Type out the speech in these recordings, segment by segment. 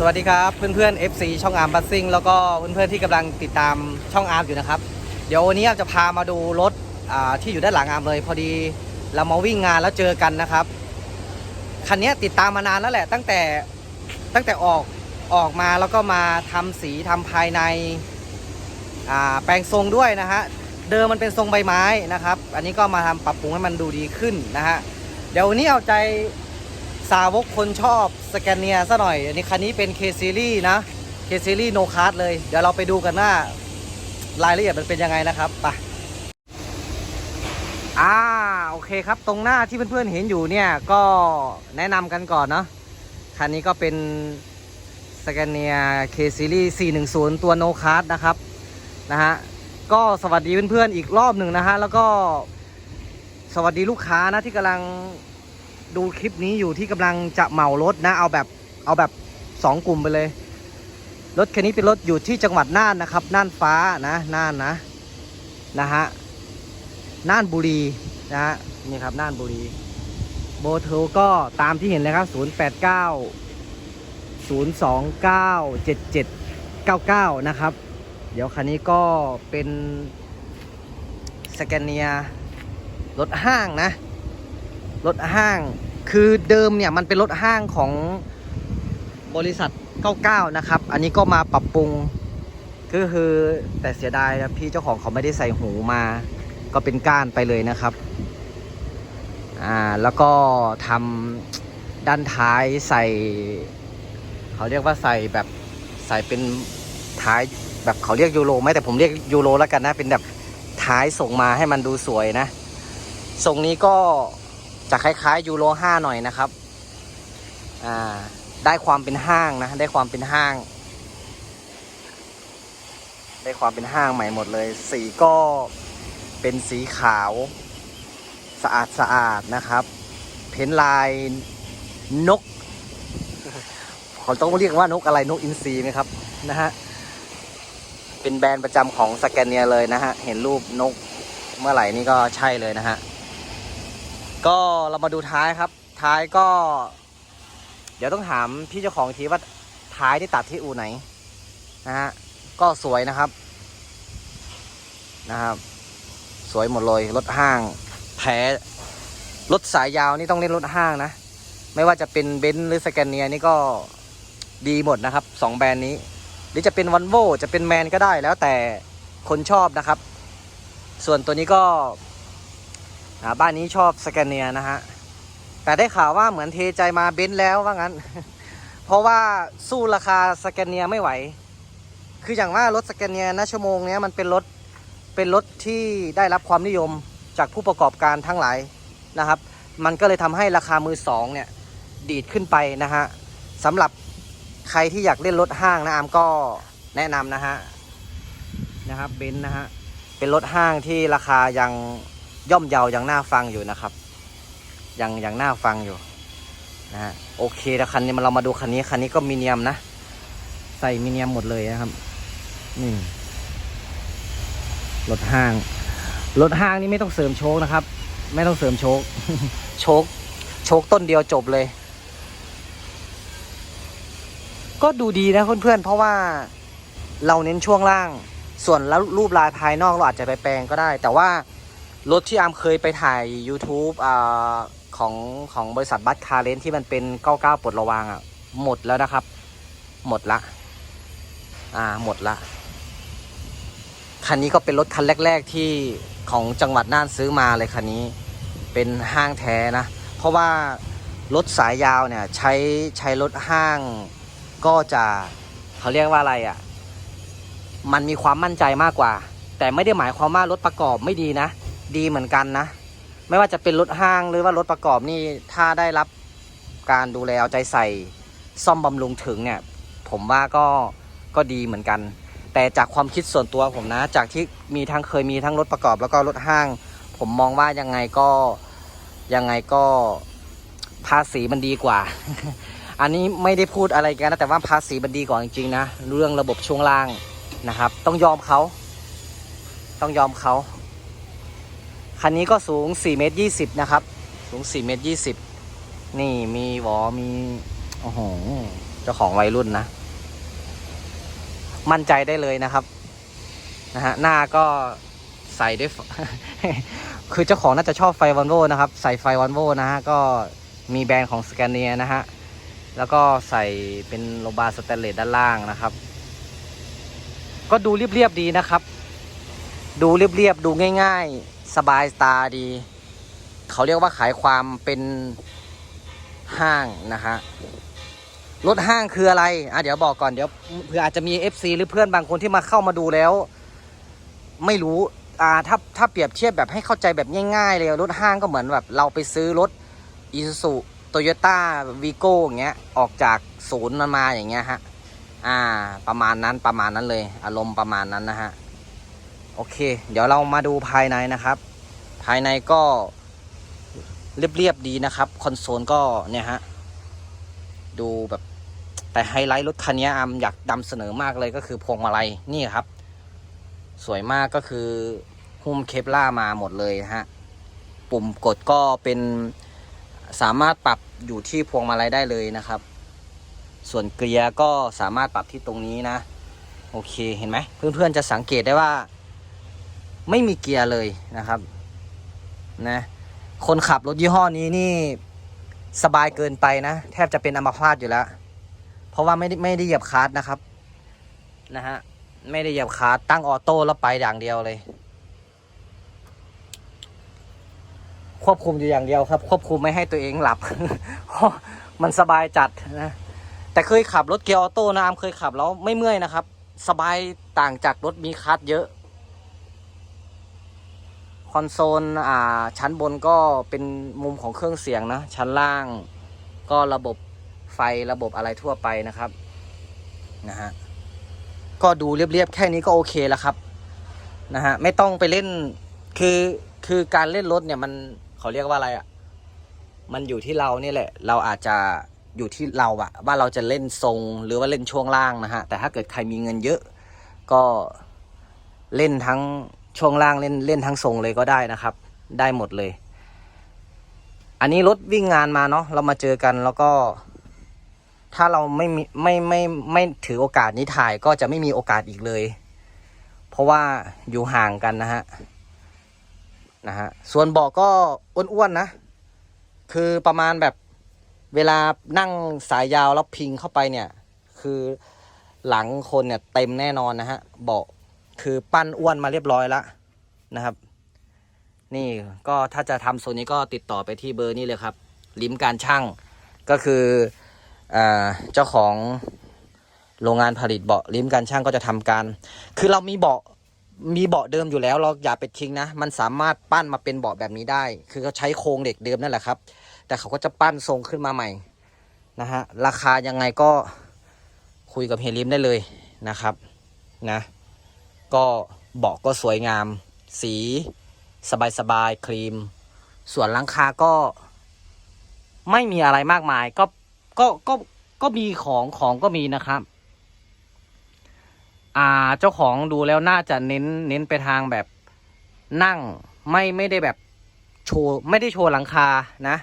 สวัสดีครับเพื่อนๆ FC ช่องอาร์มบัสซิ่งแล้วก็เพื่อนๆที่กำลังติดตามช่องอาร์มอยู่นะครับ เดี๋ยววันนี้อาร์มจะพามาดูรถที่อยู่ด้านหลังอาร์มเลย พอดีเรามาวิ่งงานแล้วเจอกันนะครับคันนี้ติดตามมานานแล้วแหละ ตั้งแต่ตั้งแต่ออกออกมาแล้วก็มาทำสีทำภายในแปลงทรงด้วยนะฮะเดิมมันเป็นทรงใบไม้นะครับ อันนี้ก็มาทำปรับปรุงให้มันดูดีขึ้นนะฮะเดี๋ยววันนี้เอาใจ สาวกคนชอบสแกนเนียซะหน่อย อันนี้คันนี้เป็น K Series นะ K Series No Card เลย เดี๋ยวเราไปดูกันว่ารายละเอียดมันเป็นยังไงนะครับไปอ่าโอเคครับตรงหน้าที่เพื่อนๆเห็นอยู่เนี่ยก็แนะนำกันก่อนเนาะคันนี้ก็เป็นสแกนเนีย K Series 410 ตัว No Card นะครับนะฮะก็สวัสดีเพื่อนๆอีกรอบหนึ่งนะฮะแล้วก็สวัสดีลูกค้านะที่กำลัง ดูคลิปนี้อยู่ที่กำลังจะเหมารถนะ เอาแบบเอาแบบสองกลุ่มไปเลย รถคันนี้เป็นรถอยู่ที่จังหวัดน่านนะครับ น่านฟ้านะน่านนะนะฮะน่านบุรีนะฮะนี่ครับน่านบุรี โบโทรก็ตามที่เห็นเลยครับ 0 8 9 0 2 9 7 7 9 9 นะครับ เดี๋ยวคันนี้ก็เป็นสแกนเนียรถห้างนะ รถห้าง คือเดิมเนี่ยมันเป็นรถห้างของบริษัท 99 นะครับ อันนี้ก็มาปรับปรุง ก็คือแต่เสียดายนะพี่เจ้าของเขาไม่ได้ใส่หูมา ก็เป็นก้านไปเลยนะครับ อ่า แล้วก็ทำด้านท้ายใส่ เขาเรียกว่าใส่แบบใส่เป็นท้ายแบบเขาเรียกยูโรไหมแต่ผมเรียกยูโรแล้วกันนะ เป็นแบบท้ายส่งมาให้มันดูสวยนะทรงนี้ก็ จะคล้ายๆยูโร5หน่อยนะครับ อ่า ได้ความเป็นห้างนะ ได้ความเป็นห้าง ได้ความเป็นห้างใหม่หมดเลย สีก็เป็นสีขาวสะอาดสะอาดนะครับ เพ้นลายนกเขาต้องเรียกว่านกอะไรนกอินทรีไหมครับนะฮะเป็นแบรนด์ประจำของสแกนเนียเลยนะฮะ เห็นรูปนกเมื่อไหร่นี่ก็ใช่เลยนะฮะ ก็เรามาดูท้ายครับ ท้ายก็ เดี๋ยวต้องถามพี่เจ้าของทีว่าท้ายที่ตัดที่อู่ไหนนะฮะก็สวยนะครับนะครับ สวยหมดเลยรถห้างแท้รถสายยาวนี่ต้องเล่นรถห้างนะ ไม่ว่าจะเป็นเบนซ์หรือสแกนเนียนี่ก็ดีหมดนะครับสองแบรนด์นี้ หรือจะเป็นวันโวจะเป็นแมนก็ได้แล้วแต่คนชอบนะครับ ส่วนตัวนี้ก็ บ้านนี้ชอบสแกนเนียนะฮะ แต่ได้ข่าวว่าเหมือนเทใจมาเบนซ์แล้วว่างั้น เพราะว่าสู้ราคาสแกนเนียไม่ไหว คืออย่างว่ารถสแกนเนียนะชั่วโมงเนี้ยมันเป็นรถเป็นรถที่ได้รับความนิยมจากผู้ประกอบการทั้งหลายนะครับ มันก็เลยทำให้ราคามือสองเนี่ยดีดขึ้นไปนะฮะสำหรับใครที่อยากเล่นรถห้างนะอามก็แนะนำนะฮะนะครับเบนซ์นะฮะเป็นรถห้างที่ราคายัง ย่อมเยายังน่าฟังอยู่นะครับ ยังยังน่าฟังอยู่นะฮะโอเคแล้วคันนี้มาเรามาดูคันนี้คันนี้ก็มีเนียมนะ ใส่มีเนียมหมดเลยนะครับนี่รถห้างรถห้างนี่ไม่ต้องเสริมโชคนะครับ ไม่ต้องเสริมโชคโชคโชคต้นเดียวจบเลย ก็ดูดีนะเพื่อนๆเพราะว่าเราเน้นช่วงล่าง ส่วนแล้วรูปลายภายนอกเราอาจจะไปแปลงก็ได้ แต่ว่า รถที่อามเคยไปถ่าย YouTube อ่าของของบริษัทบัตคาร์เลนที่มันเป็น 99ปลดระวางอะ หมดแล้วนะครับ หมดละ อ่าหมดละ คันนี้ก็เป็นรถคันแรก ๆ ที่ของจังหวัดน่านซื้อมาเลยคันนี้ เป็นห้างแท้นะ เพราะว่ารถสายยาวเนี่ยใช้ใช้รถห้างก็จะเขาเรียกว่าอะไรอะ มันมีความมั่นใจมากกว่า แต่ไม่ได้หมายความว่ารถประกอบไม่ดีนะ ดีเหมือนกันนะ ไม่ว่าจะเป็นรถห้างหรือว่ารถประกอบนี่ถ้าได้รับการดูแลเอาใจใส่ซ่อมบำรุงถึงเนี่ย ผมว่าก็ก็ดีเหมือนกัน แต่จากความคิดส่วนตัวผมนะ จากที่มีทั้งเคยมีทั้งรถประกอบแล้วก็รถห้าง ผมมองว่ายังไงก็ยังไงก็ภาษีมันดีกว่า อันนี้ไม่ได้พูดอะไรกันนะแต่ว่าภาษีมันดีกว่าจริงๆนะเรื่องระบบช่วงล่างนะครับ ต้องยอมเขา ต้องยอมเขา คันนี้ก็สูง4เมตร20 นะครับ สูง4เมตร20 นี่มีวอมี โอ้โห เจ้าของวัยรุ่นนะ มั่นใจได้เลยนะครับ นะฮะ หน้าก็ใส่ด้วย คือเจ้าของน่าจะชอบไฟวันโวนะครับ ใส่ไฟวันโวนะฮะ ก็มีแบรนด์ของสแกนเนียนะฮะ แล้วก็ใส่เป็นโลบาสแตนเลสด้านล่างนะครับ ก็ดูเรียบๆดีนะครับ ดูเรียบๆ ดูง่าย ๆ สบายตาดี เขาเรียกว่าขายความเป็นห้างนะฮะรถห้างคืออะไรอะเดี๋ยวบอกก่อนเดี๋ยวเผื่ออาจจะมี FC หรือเพื่อนบางคนที่มาเข้ามาดูแล้ว ไม่รู้อ่าถ้าถ้าเปรียบเทียบแบบให้เข้าใจแบบง่ายๆเลยรถห้างก็เหมือนแบบ เราไปซื้อรถอีซูซูโตโยต้าวีโก้อย่างเงี้ยออกจากศูนย์มันมาอย่างเงี้ยฮะอ่า ประมาณนั้นประมาณนั้นเลย อารมณ์ประมาณนั้นนะฮะ โอเค เดี๋ยวเรามาดูภายในนะครับ ภายในก็เรียบๆดีนะครับคอนโซลก็เนี่ยฮะดูแบบแต่ไฮไลท์รถคันนี้อามอยากนำเสนอมากเลยก็คือพวงมาลัยนี่ครับ สวยมากก็คือหุ้มเคปล่ามาหมดเลยฮะปุ่มกดก็เป็นสามารถปรับอยู่ที่พวงมาลัยได้เลยนะครับ ส่วนเกียร์ก็สามารถปรับที่ตรงนี้นะ โอเคเห็นไหมเพื่อนๆจะสังเกตได้ว่า ไม่มีเกียร์เลยนะครับนะคนขับรถยี่ห้อนี้นี่สบายเกินไปนะ แทบจะเป็นอัมพาตอยู่แล้ว เพราะว่าไม่ได้ไม่ได้เหยียบคลัตช์นะครับนะฮะไม่ได้เหยียบคลัตช์ตั้งออโต้แล้วไปอย่างเดียวเลย ควบคุมอยู่อย่างเดียวครับ ควบคุมไม่ให้ตัวเองหลับมันสบายจัดนะแต่เคยขับรถเกียร์ออโต้นะอามเคยขับแล้วไม่เมื่อยนะครับ สบายต่างจากรถมีคลัตช์เยอะ อนโซลอ่าชั้นบนก็เป็นมุมของเครื่องเสียงนะชั้นล่างก็ระบบไฟระบบอะไรทั่วไปนะครับนะฮะก็ดูเรียบๆแค่นี้ก็โอเคแล้วครับนะฮะไม่ต้องไปเล่นคือคือการเล่นรถเนี่ยมันเขาเรียกว่าอะไรอะ่ะมันอยู่ที่เราเนี่ยแหละ เราอาจจะอยู่ที่เราอะว่าเราจะเล่นทรงหรือว่าเล่นช่วงล่างนะฮะแต่ถ้าเกิดใครมีเงินเยอะ ก็เล่นทั้ง ช่วงล่างเล่นเล่นทั้งทรงเลยก็ได้นะครับ ได้หมดเลย อันนี้รถวิ่งงานมาเนาะเรามาเจอกันแล้วก็ ถ้าเราไม่มีไม่ไม่ไม่ถือโอกาสนี้ถ่ายก็จะไม่มีโอกาสอีกเลย เพราะว่าอยู่ห่างกันนะฮะนะฮะส่วนเบาะก็อ้วนๆนะ คือประมาณแบบเวลานั่งสายยาวแล้วพิงเข้าไปเนี่ย คือหลังคนเนี่ยเต็มแน่นอนนะฮะเบาะ คือปั้นอ้วนมาเรียบร้อยแล้วนะครับ นี่ก็ถ้าจะทำโซนนี้ก็ติดต่อไปที่เบอร์นี้เลยครับ ลิมการช่างก็คืออเจ้าของโรงงานผลิตเบาะลิมการช่างก็จะทำการ คือเรามีเบาะมีเบาะเดิมอยู่แล้วเราอย่าไปทิ้งนะ มันสามารถปั้นมาเป็นเบาะแบบนี้ได้ คือเขาใช้โครงเหล็กเดิมนั่นแหละครับ แต่เขาก็จะปั้นทรงขึ้นมาใหม่นะฮะราคายังไงก็คุยกับเฮลิมได้เลยนะครับนะ ก็เบาะก็สวยงาม สีสบายๆครีม ส่วนหลังคาก็ไม่มีอะไรมากมายก็ก็ก็ก็มีของของก็มีนะครับ อ่าเจ้าของดูแล้วน่าจะเน้นเน้นไปทางแบบนั่งไม่ไม่ได้แบบโชว์ไม่ได้โชว์หลังคานะ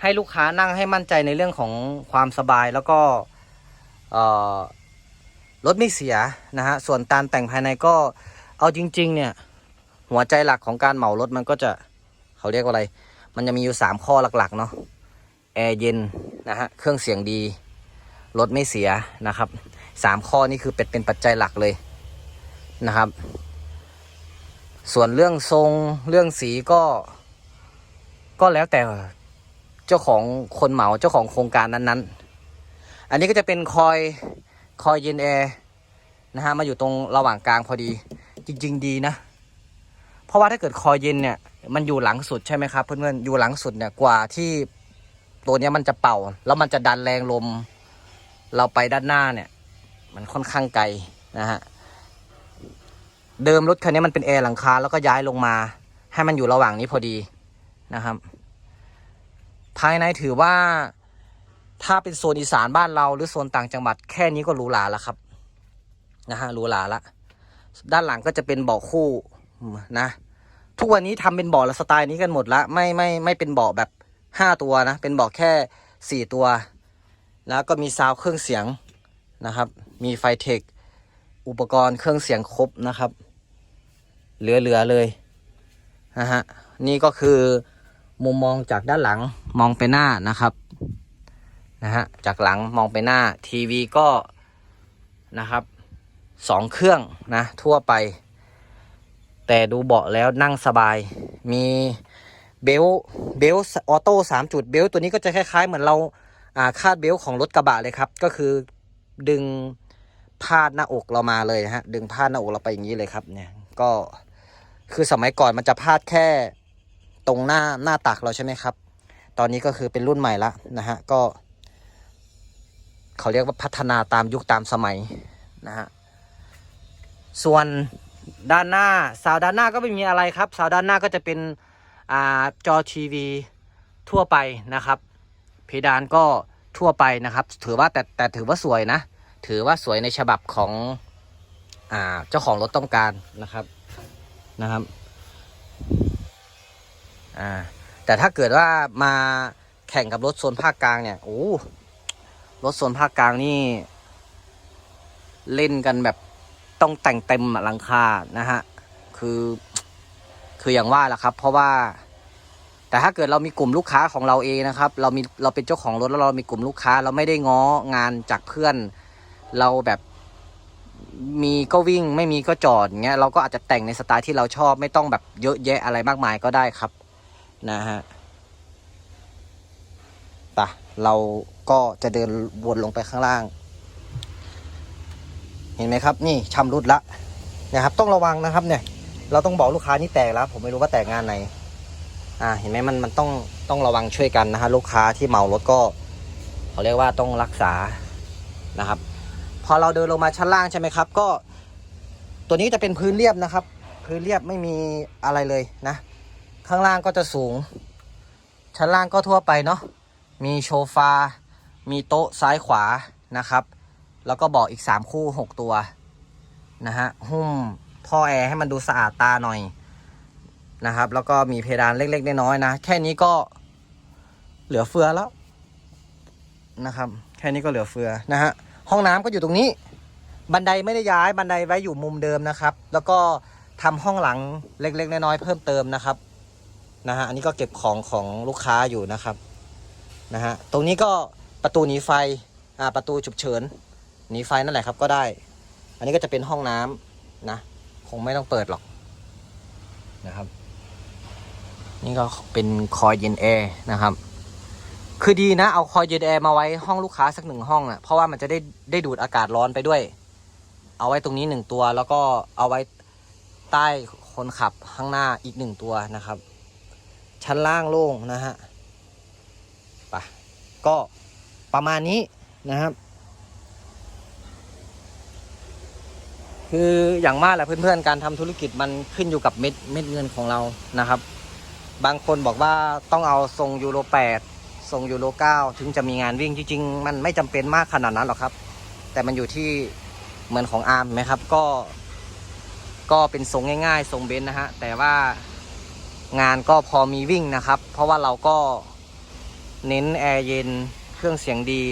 ให้ลูกค้านั่งให้มั่นใจในเรื่องของความสบายแล้วก็ เอ่อ รถไม่เสียนะฮะส่วนการแต่งภายในก็เอาจริง ๆ เนี่ย หัวใจหลักของการเหมารถมันก็จะเขาเรียกว่าอะไร มันจะมีอยู่สามข้อหลักๆเนาะแอร์เย็นนะฮะเครื่องเสียงดีรถไม่เสียนะครับสามข้อนี้คือเป็นเป็นปัจจัยหลักเลยนะครับ ส่วนเรื่องทรงเรื่องสีก็ ก็แล้วแต่เจ้าของคนเหมาเจ้าของโครงการนั้นๆ อันนี้ก็จะเป็นคอย คอยเย็นแอร์นะฮะมาอยู่ตรงระหว่างกลางพอดี จริง ๆ ดีนะ เพราะว่าถ้าเกิดคอยเย็นเนี่ย มันอยู่หลังสุดใช่ไหมครับเพื่อนๆอยู่หลังสุดเนี่ยกว่าที่ตัวเนี้ยมันจะเป่า แล้วมันจะดันแรงลม เราไปด้านหน้าเนี่ย มันค่อนข้างไกลนะฮะเดิมรถคันนี้มันเป็นแอร์หลังคาแล้วก็ย้ายลงมา ให้มันอยู่ระหว่างนี้พอดีนะครับ ภายในถือว่า ถ้าเป็นโซนอีสานบ้านเรา หรือโซนต่างจังหวัดแค่นี้ก็หรูหราแล้วครับนะฮะหรูหราละ ด้านหลังก็จะเป็นเบาะคู่นะ ทุกวันนี้ทำเป็นเบาะละสไตล์นี้กันหมดละไม่ไม่ไม่เป็นเบาะแบบห้าตัวนะ เป็นเบาะแค่สี่ตัว แล้วก็มีซาวเครื่องเสียงนะครับ มีไฟเทค อุปกรณ์เครื่องเสียงครบนะครับ เหลือๆเลยนะฮะนี่ก็คือมุมมองจากด้านหลังมองไปหน้านะครับ นะฮะจากหลังมองไปหน้าทีวีก็นะครับสองเครื่องนะทั่วไป แต่ดูเบาะแล้วนั่งสบาย มีเบลต์เบลต์ออโต้สามจุดเบลต์ตัวนี้ก็จะคล้าย ๆ เหมือนเราอ่าคาดเบลต์ของรถกระบะเลยครับ ก็คือดึงพาดหน้าอกเรามาเลยฮะดึงพาดหน้าอกเราไปอย่างนี้เลยครับเนี่ยก็คือสมัยก่อนมันจะพาดแค่ตรงหน้าหน้าตักเราใช่ไหมครับ ตอนนี้ก็คือเป็นรุ่นใหม่ละนะฮะก็ เขาเรียกว่าพัฒนาตามยุคตามสมัยนะฮะส่วนด้านหน้าสาวด้านหน้าก็ไม่มีอะไรครับสาวด้านหน้าก็จะเป็นอ่าจอทีวีทั่วไปนะครับ เพดานก็ทั่วไปนะครับ ถือว่าแต่แต่ถือว่าสวยนะ ถือว่าสวยในฉบับของอ่าเจ้าของรถต้องการนะครับนะครับอ่าแต่ถ้าเกิดว่ามาแข่งกับรถโซนภาคกลางเนี่ยโอ้ รถโซนภาคกลางนี่ เล่นกันแบบต้องแต่งเต็มหลังคานะฮะ คือ คืออย่างว่าแหละครับ เพราะว่า แต่ถ้าเกิดเรามีกลุ่มลูกค้าของเราเองนะครับ เรามีเราเป็นเจ้าของรถแล้วเรามีกลุ่มลูกค้า เราไม่ได้ง้องานจากเพื่อน เราแบบมีก็วิ่งไม่มีก็จอดเงี้ยเราก็อาจจะแต่งในสไตล์ที่เราชอบไม่ต้องแบบเยอะแยะอะไรมากมายก็ได้ครับ นะฮะ เราก็จะเดินวนลงไปข้างล่าง เห็นไหมครับ นี่ชำรุดละนะครับ ต้องระวังนะครับเนี่ย เราต้องบอกลูกค้านี่แตกแล้ว ผมไม่รู้ว่าแตกงานไหน อ่า เห็นไหมมันมันต้องต้องระวังช่วยกันนะฮะลูกค้าที่เมารถก็เขาเรียกว่าต้องรักษานะครับ พอเราเดินลงมาชั้นล่างใช่ไหมครับ ก็ ตัวนี้จะเป็นพื้นเรียบนะครับ พื้นเรียบไม่มีอะไรเลยนะ ข้างล่างก็จะสูง ชั้นล่างก็ทั่วไปเนาะ มีโชฟา มีโต๊ะซ้ายขวานะครับ แล้วก็บอกอีก 3 คู่ 6 ตัวนะฮะหุ้มท่อแอร์ให้มันดูสะอาดตาหน่อยนะครับ แล้วก็มีเพดานเล็กๆน้อยๆนะ แค่นี้ก็เหลือเฟือแล้วนะครับ แค่นี้ก็เหลือเฟือนะฮะห้องน้ำก็อยู่ตรงนี้ บันไดไม่ได้ย้ายบันไดไว้อยู่มุมเดิมนะครับ แล้วก็ทำห้องหลังเล็กๆน้อยๆเพิ่มเติมนะครับนะฮะอันนี้ก็เก็บของของลูกค้าอยู่นะครับ นะฮะตรงนี้ก็ประตูหนีไฟอ่าประตูฉุกเฉินหนีไฟนั่นแหละครับก็ได้ อันนี้ก็จะเป็นห้องน้ำนะ คงไม่ต้องเปิดหรอกนะครับ นี่ก็เป็นคอยเย็นแอร์นะครับ คือดีนะเอาคอยเย็นแอร์มาไว้ห้องลูกค้าสักหนึ่งห้องอะเพราะว่ามันจะได้ได้ดูดอากาศร้อนไปด้วย เอาไว้ตรงนี้หนึ่งตัว แล้วก็เอาไว้ใต้คนขับข้างหน้าอีกหนึ่งตัวนะครับ ชั้นล่างโล่งนะฮะ ก็ประมาณนี้นะครับ คืออย่างมากแหละเพื่อนๆ การทำธุรกิจมันขึ้นอยู่กับเม็ดเม็ดเงินของเรานะครับ บางคนบอกว่าต้องเอาทรงยูโร8ทรงยูโร9ถึงจะมีงานวิ่งจริงๆ มันไม่จำเป็นมากขนาดนั้นหรอกครับ แต่มันอยู่ที่เหมือนของอาร์มไหมครับ ก็ ก็เป็นทรงง่าย ๆ ทรงเบนนะฮะแต่ว่างานก็พอมีวิ่งนะครับ เพราะว่าเราก็ เน้นแอร์เย็น เครื่องเสียงดี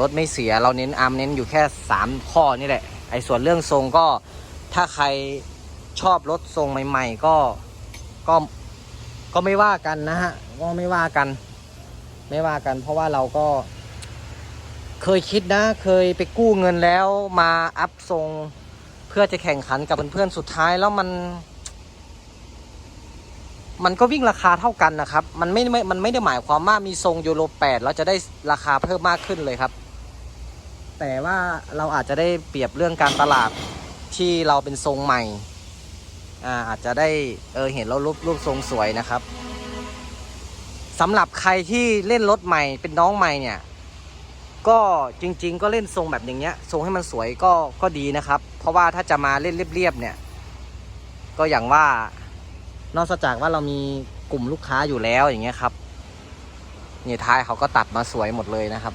รถไม่เสีย เราเน้นอาร์มเน้นอยู่แค่ 3 ข้อนี่แหละ ไอ้ส่วนเรื่องทรงก็ ถ้าใครชอบรถทรงใหม่ ๆ ก็ ก็ ก็ไม่ว่ากันนะฮะ ก็ไม่ว่ากัน ไม่ว่ากัน เพราะว่าเราก็ เคยคิดนะ เคยไปกู้เงินแล้วมาอัพทรง เพื่อจะแข่งขันกับเพื่อนๆ สุดท้ายแล้วมัน มันก็วิ่งราคาเท่ากันนะครับ มันไม่ไม่มันไม่ได้หมายความว่ามีทรงยูโร8แล้วจะได้ราคาเพิ่มมากขึ้นเลยครับ แต่ว่าเราอาจจะได้เปรียบเรื่องการตลาดที่เราเป็นทรงใหม่อ่าอาจจะได้เออเห็นแล้วรูปรูปทรงสวยนะครับสำหรับใครที่เล่นรถใหม่เป็นน้องใหม่เนี่ย ก็จริง ๆ ก็เล่นทรงแบบอย่างเงี้ย ทรงให้มันสวยก็ก็ดีนะครับ เพราะว่าถ้าจะมาเล่นเรียบๆเนี่ย ก็อย่างว่า นอกจากว่าเรามีกลุ่มลูกค้าอยู่แล้วอย่างเงี้ยครับนี่ท้ายเขาก็ตัดมาสวยหมดเลยนะครับ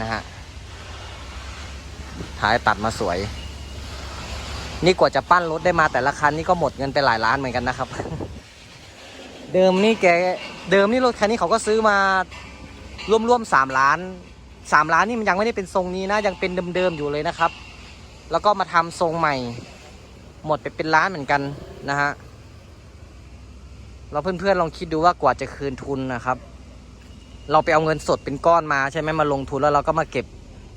นะฮะท้ายตัดมาสวย นี่กว่าจะปั้นรถได้มาแต่ละคันนี่ก็หมดเงินไปหลายล้านเหมือนกันนะครับ เดิมนี่แกเดิมนี่รถคันนี้เขาก็ซื้อมาร่วมๆสามล้านสามล้านนี่มันยังไม่ได้เป็นทรงนี้นะยังเป็นเดิมๆอยู่เลยนะครับ แล้วก็มาทำทรงใหม่ หมดไปเป็นล้านเหมือนกันนะฮะ เราเพื่อนๆลองคิดดูว่ากว่าจะคืนทุนนะครับ เราไปเอาเงินสดเป็นก้อนมาใช่ไหมมาลงทุนแล้วเราก็มาเก็บ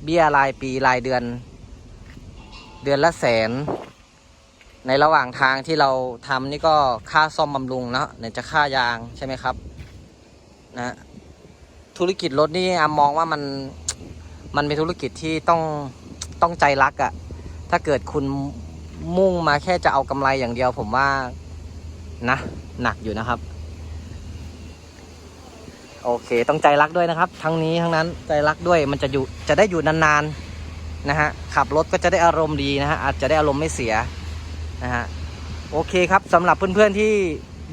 เบี้ยรายปีรายเดือน เดือนละแสน ในระหว่างทางที่เราทำนี่ก็ค่าซ่อมบำรุงเนาะไหนจะค่ายางใช่ไหมครับนะธุรกิจรถนี่อามมองว่ามันมันเป็นธุรกิจที่ต้องต้องใจรักอะ่ะถ้าเกิดคุณมุ่งมาแค่จะเอากำไรอย่างเดียวผมว่า นะ หนักอยู่นะครับ โอเค ต้องใจรักด้วยนะครับ ทั้งนี้ทั้งนั้นใจรักด้วยมันจะอยู่จะได้อยู่นานๆนะฮะขับรถก็จะได้อารมณ์ดีนะฮะอาจจะได้อารมณ์ไม่เสียนะฮะโอเคครับสำหรับเพื่อนๆที่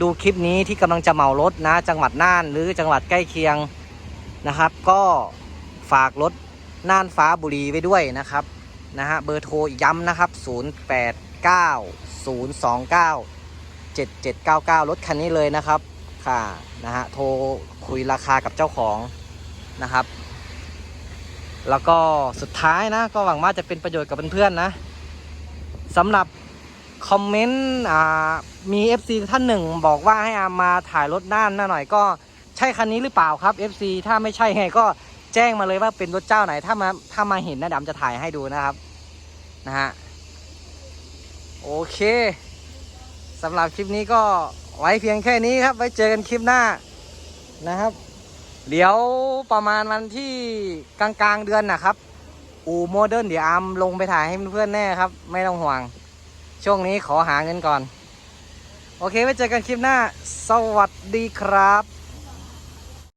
ดูคลิปนี้ที่กำลังจะเหมารถนะ จังหวัดน่านหรือจังหวัดใกล้เคียงนะครับ ก็ฝากรถน่านฟ้าบุรีไว้ด้วยนะครับนะฮะเบอร์โทรย้ำนะครับ 089 029 7799 รถคันนี้เลยนะครับ ค่ะ นะฮะ โทรคุยราคากับเจ้าของนะครับ แล้วก็สุดท้ายนะ ก็หวังว่าจะเป็นประโยชน์กับเพื่อนๆนะสำหรับคอมเมนต์มี FC ท่านหนึ่งบอกว่าให้อามาถ่ายรถน่านหน่อยก็ใช่คันนี้หรือเปล่าครับ FC ถ้าไม่ใช่ไงก็แจ้งมาเลยว่าเป็นรถเจ้าไหน ถ้ามาถ้ามาเห็นนะดำจะถ่ายให้ดูนะครับ นะฮะ โอเค สำหรับคลิปนี้ก็ไว้เพียงแค่นี้ครับ ไว้เจอกันคลิปหน้านะครับ เดี๋ยวประมาณวันที่กลางๆเดือนนะครับ อูโมเดิร์นเดี๋ยวอาร์มลงไปถ่ายให้เพื่อนๆแน่ครับ ไม่ต้องห่วง ช่วงนี้ขอหาเงินก่อน โอเคไว้เจอกันคลิปหน้า สวัสดีครับ